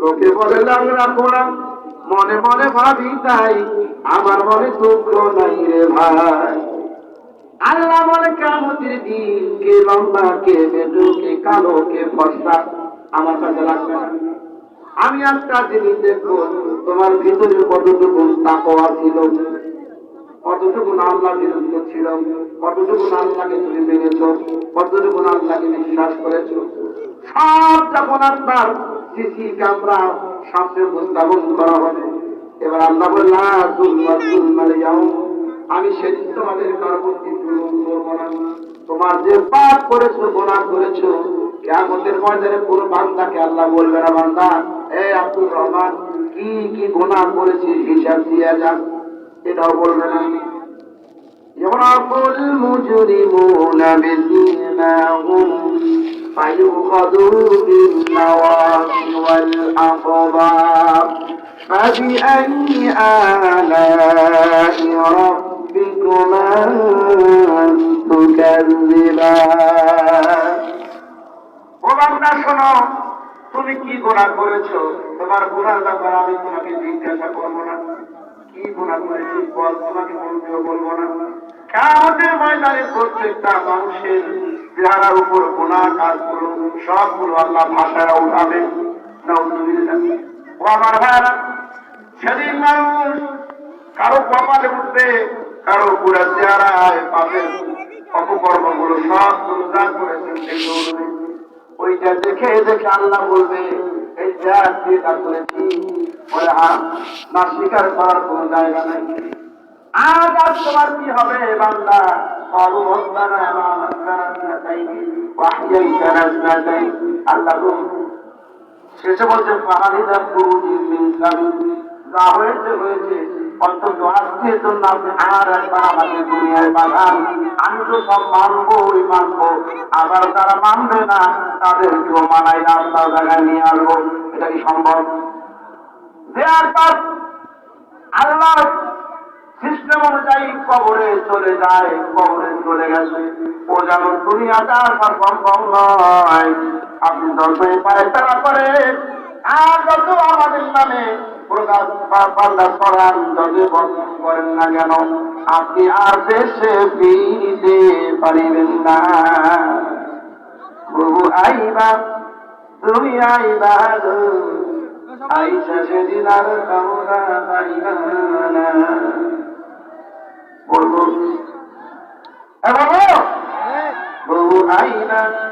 লোকে বলে লাংরা কোলা মনে মনে ভাবি তাই, আমার মনে দুঃখ নাই রে ভাই। আল্লাহ বলে কেমতির দিন কে লম্বা, কে বেটু কে কালো, কে ফর্সা, আমার কাছে লাগবে আমি একটা জিনিস দেখব, তোমার ভিতরে কতটুকু তাকওয়া ছিল, কতটুকু আল্লাহ বিরুদ্ধ ছিল, কতটুকু আল্লাহকে তুমি মেনেছ, কতটুকু আল্লাহকে বিশ্বাস করেছ, সব যখন আপনার সিসি ক্যামেরা সামনে উপস্থাপন করা হবে এবার আল্লাহ বললাম জুলমা জুলমালে যাও আমি সেদিন তোমাদের কারবর্তী জুলুম করবো না তোমার যে পাপ করেছো গোনা করেছো কেমতের ময়দানে কোনো বান্দাকে আল্লাহ বলবে না বান্দা এ আব্দুর রহমান কি কি গোনা করেছিস হিসাব দিয়ে যান এটাও বলবে না يعرف المجرمون بسيماهم فيؤخذوا بالنواصي والأقدام فبأي آلاء ربكما تكذبان ও বান্দা শোনো তুমি কি গুনাহ করেছো তোমার গুনার ব্যাপারে আমি তোমাকে জিজ্ঞাসা করবো না কি গুনাহ করেছিস বল তোমাকে বলতেও বলবো না কামতের ময়দানে প্রত্যেকটা মানুষের চেহারার উপর গুনাহ কাজগুলো সবগুলো আল্লাহ ভাষায় উঠাবে নাউজুবিল্লাহ। সেদিন মানুষ কারও কপালে উঠবে কারও পুরা চেহারায় পাবে অপকর্মগুলো সবগুলো দান করেছেন ওইটা দেখে দেখে আল্লাহ বলবে এই যা করেছি আর না স্বীকার করার কোনো জায়গা নাই আজ আর তোমার কি হবে বাংলা আল্লাহ শেষে সাবিল যা হয়েছে হয়েছে। আবার যারা মানবে না মানাই জায়গায় নিয়ে আসব। এটা কি সম্ভব? পর আল্লাহ সিস্টেম অনুযায়ী কবরে চলে যায়, কবরে চলে গেছে। ও যেন দুনিয়াটা আসার সম্ভব নয়। আপনি যতই পারে তারা করে আর যত আমাদের নামে পাল্লা করান না কেন আপনি আর দেশে ফিরিতে পারিবেন না প্রভু আইবা তুমি আইবা গো। আইসা সেদিন আর কামনা পাইবা না প্রভু আইনা আইবা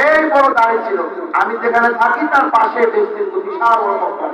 এই বড় দাঁড়িয়ে ছিল আমি যেখানে থাকি তার পাশে বেশ কিন্তু বিশাল বড় মক্কা।